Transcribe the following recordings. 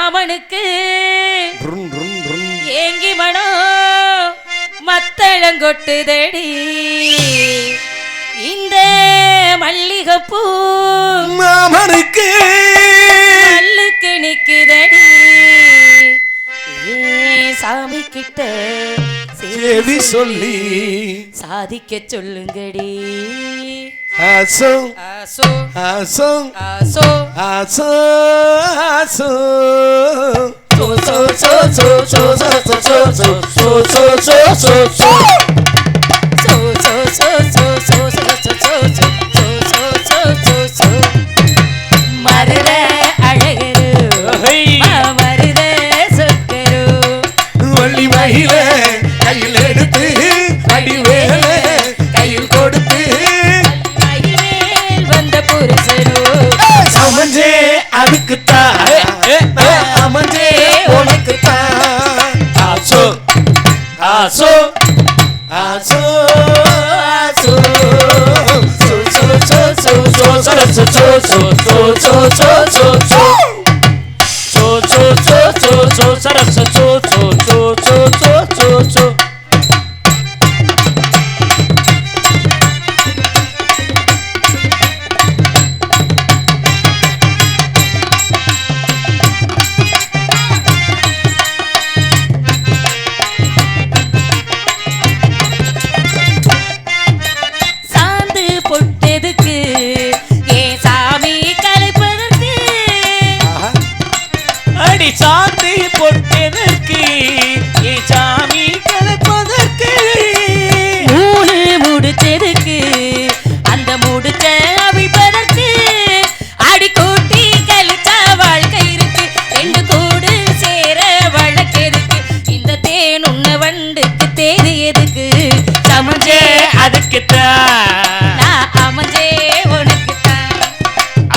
ராமனுக்கு ஏங்கி மனோ மத்தளங்கொட்டுதடி. இந்த மல்லிகைப்பூ மாமனுக்கு மல்லுக்கு நிக்குதடி. சாமி கிட்ட சேவி சொல்லி சாதிக்க சொல்லுங்கடி. 阿松，阿松，阿松，阿松，阿松，阿松，走走走走走走走走走走走走走。আসো আসো আসো চো চো চো চো இது எதுக்கு? சமஞ்சே அதுக்குத்தான் நான் அமைஞ்சே உனக்குத்தான்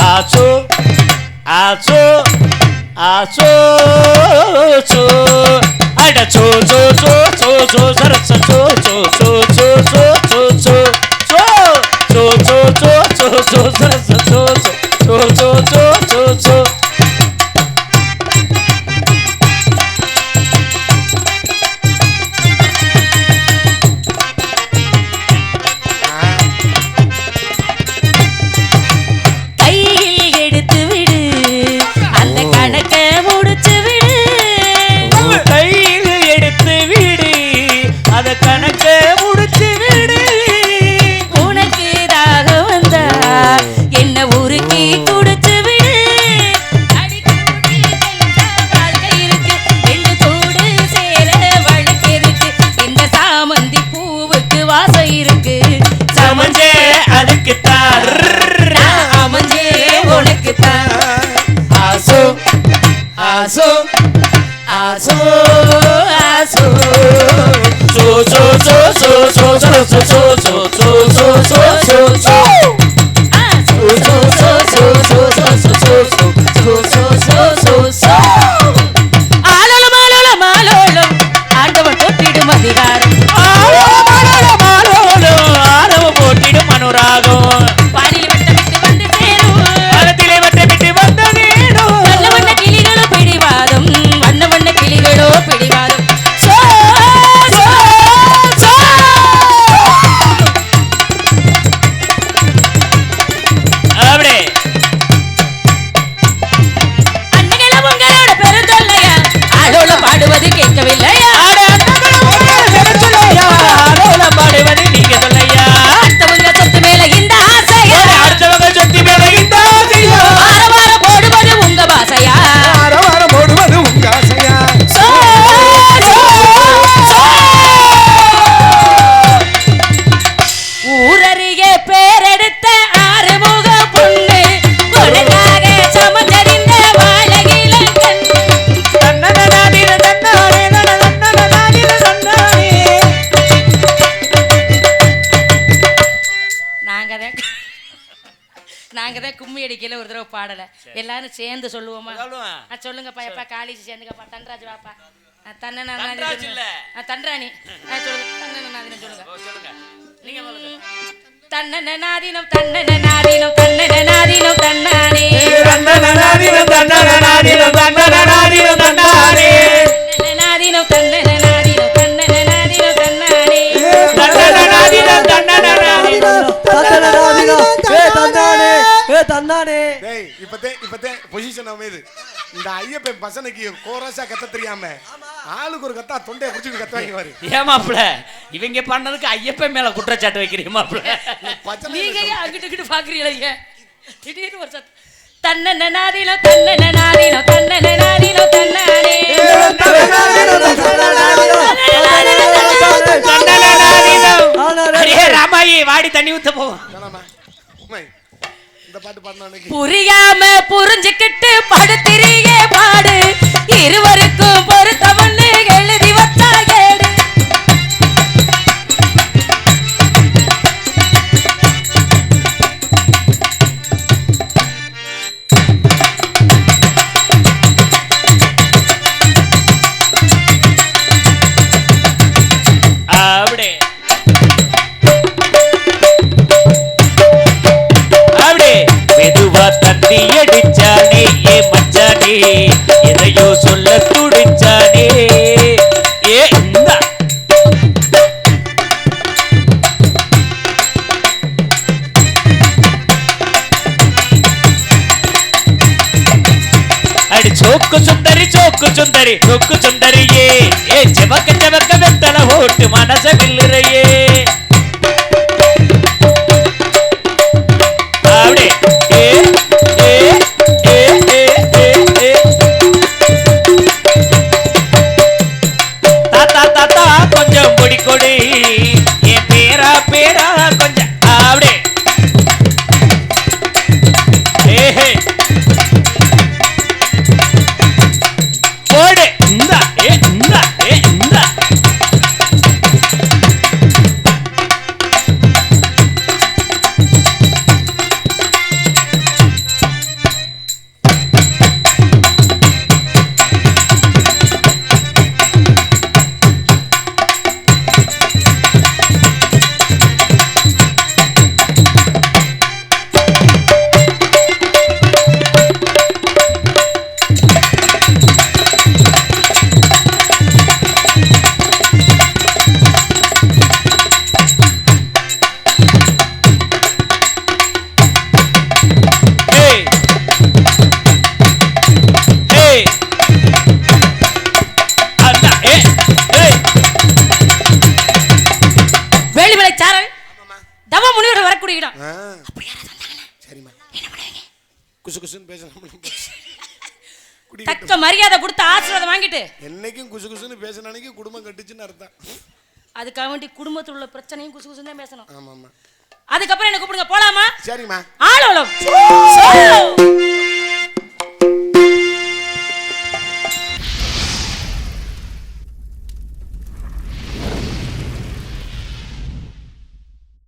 ஆச்சோ ஆச்சோ ஆச்சோ சோ. அட சோ சோ சோ சோ சோ சரச சோ சோ. So. சொல்ல எல்லாரும் சேர்ந்து சொல்லுவோமா? சொல்லுங்கப்பா எப்பா காலேஜ் சேர்ந்துக்கப்பா. தன்ராஜ் வாப்பா. தன்னநாதன் தன்ராணி. சொல்லுங்க. தன்னநாதன் சொல்லுங்க. நீங்க தன்னநாதினம் தன்னநாதினம் இந்த ஐயப்பன் பசனுக்கு கோரஸா கத்த தெரியாம ஆளுக்கு ஒரு கத்தா தொண்டையை குடிச்சிட்டு கத்துவாங்க பாரு. ஏமாப்ல இவங்க பண்ணதுக்கு ஐயப்பன் மேல குற்றச்சாட்டு பச்சனை நீங்க அங்கிட்டு இங்கிட்டு பாக்குறீங்க திடீர்னு ஒரு சத்தம். தன்ன நாதினோ தன்ன நாதினோ தன்ன நாதினோ தன்னானே ராமாயி வாடி தண்ணி ஊத்த போவோம். புரியாம புரிஞ்சுக்கிட்டு படுத்திரி. சுந்தரி சோக்கு சுந்தரியே. ஏ செவக்க செவக்க வெத்தல ஓட்டு மனச வில்லுறையே. அப்படி ஏ ஏ ஏ ஏ ஏ தாத்தா தாத்தா கொஞ்சம் பொடி கொடி என் பேரா பேரா கொஞ்சம். அப்படி தவ முனியோட வரக்கூடிய இடம் ஆ. சரிம்மா குசு குசுன்னு பேசணும் தக்க மரியாதை கொடுத்து ஆசீர்வாதம் வாங்கிட்டு. என்னைக்கும் குசு குசுன்னு பேசின அன்னைக்கு குடும்பம் கட்டுச்சுன்னு அர்த்தம். அதுக்காக வேண்டி குடும்பத்தில் உள்ள பிரச்சனையும் குசு குசுன்னு தான் பேசணும். ஆமா ஆமா அதுக்கப்புறம் என்ன கூப்பிடுங்க போலாமா? சரிம்மா. ஆளோலம்